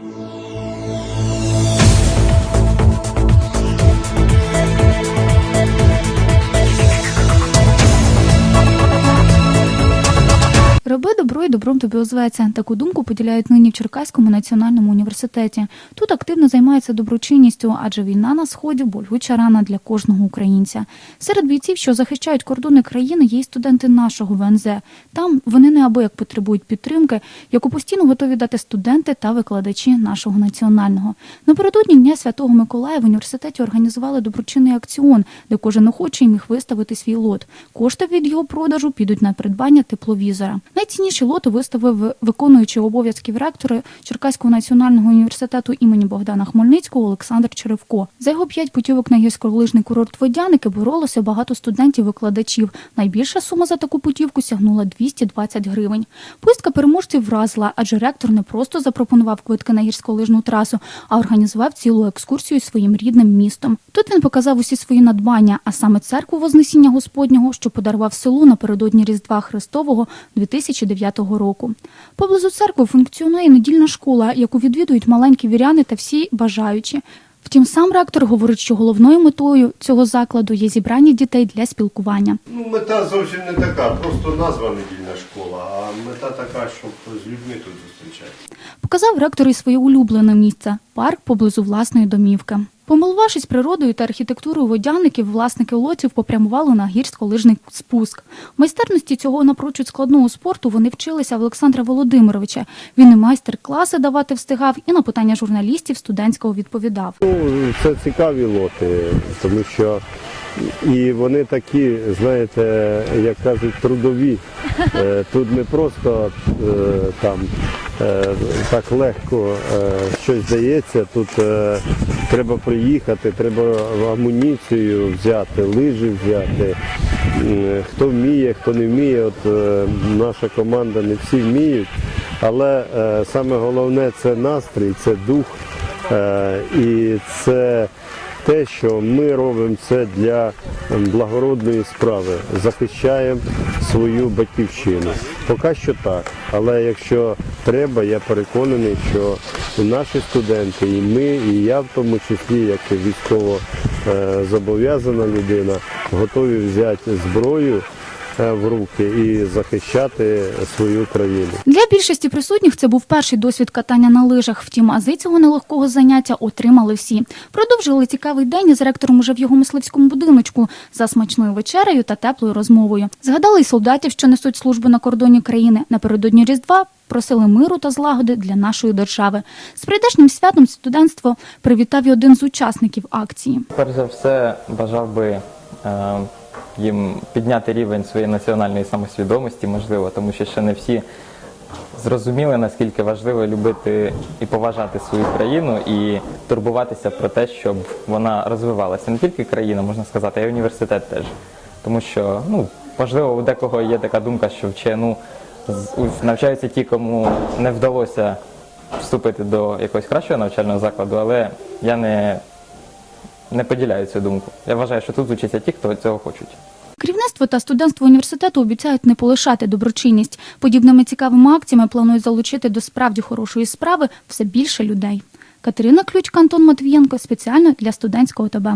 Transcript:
Thank you. Роби добро і добром тобі озветься. Таку думку поділяють нині в Черкаському національному університеті. Тут активно займаються доброчинністю, адже війна на сході болюча рана для кожного українця. Серед бійців, що захищають кордони країни, є й студенти нашого ВНЗ. Там вони неабияк потребують підтримки, яку постійно готові дати студенти та викладачі нашого національного. Напередодні Дня Святого Миколая в університеті організували доброчинний акціон, де кожен охочий міг виставити свій лот. Кошти від його продажу підуть на придбання тепловізора. Найцінніші лоти виставив виконуючий обов'язків ректора Черкаського національного університету імені Богдана Хмельницького Олександр Черевко. За його п'ять путівок на гірськолижний курорт Водяники боролося багато студентів-викладачів. Найбільша сума за таку путівку сягнула 220 гривень. Поїздка переможців вразила, адже ректор не просто запропонував квитки на гірськолижну трасу, а організував цілу екскурсію своїм рідним містом. Тут він показав усі свої надбання, а саме церкву Вознесіння Господнього, що подарував селу напередодні Різдва Христового 2009 року. Поблизу церкви функціонує недільна школа, яку відвідують маленькі віряни та всі бажаючі. Втім, сам ректор говорить, що головною метою цього закладу є зібрання дітей для спілкування. Ну, мета зовсім не така, просто назва недільна школа, мета така, щоб з людьми тут зустрічатися. Показав ректор і своє улюблене місце парк поблизу власної домівки. Помилувавшись природою та архітектурою водяників, власники лотів попрямували на гірськолижний спуск. Майстерності цього напрочуд складного спорту вони вчилися в Олександра Володимировича. Він і майстер-класи давати встигав, і на питання журналістів студентського відповідав. Ну, це цікаві лоти, тому що і вони такі, знаєте, як кажуть, трудові. Е, Тут не просто е, там е, так легко щось дається. Тут треба приїхати, треба амуніцію взяти, лижі взяти. Хто вміє, хто не вміє. От наша команда не всі вміють. Але саме головне це настрій, це дух. І це те, що ми робимо це для ем, благородної справи, захищаємо свою батьківщину. Поки що так. Але якщо треба, я переконаний, що наші студенти, і ми, і я в тому числі, як військово е, зобов'язана людина, готові взяти зброю в руки і захищати свою країну. Для більшості присутніх це був перший досвід катання на лижах. Втім, ази цього нелегкого заняття отримали всі. Продовжили цікавий день із ректором уже в його мисливському будиночку за смачною вечерею та теплою розмовою. Згадали й солдатів, що несуть службу на кордоні країни. Напередодні Різдва просили миру та злагоди для нашої держави. З прийдешнім святом студентство привітав і один з учасників акції. Перш за все, бажав би е, їм підняти рівень своєї національної самосвідомості, можливо, тому що ще не всі зрозуміли, наскільки важливо любити і поважати свою країну і турбуватися про те, щоб вона розвивалася. Не тільки країна, можна сказати, а й університет теж. Тому що, ну, можливо, у декого є така думка, що в ЧНУ навчаються ті, кому не вдалося вступити до якогось кращого навчального закладу, але я не не поділяю цю думку. Я вважаю, що тут вчаться ті, хто цього хочуть. Керівництво та студентство університету обіцяють не полишати доброчинність. Подібними цікавими акціями планують залучити до справді хорошої справи все більше людей. Катерина Ключ, Антон Матвієнко спеціально для студентського ТБ.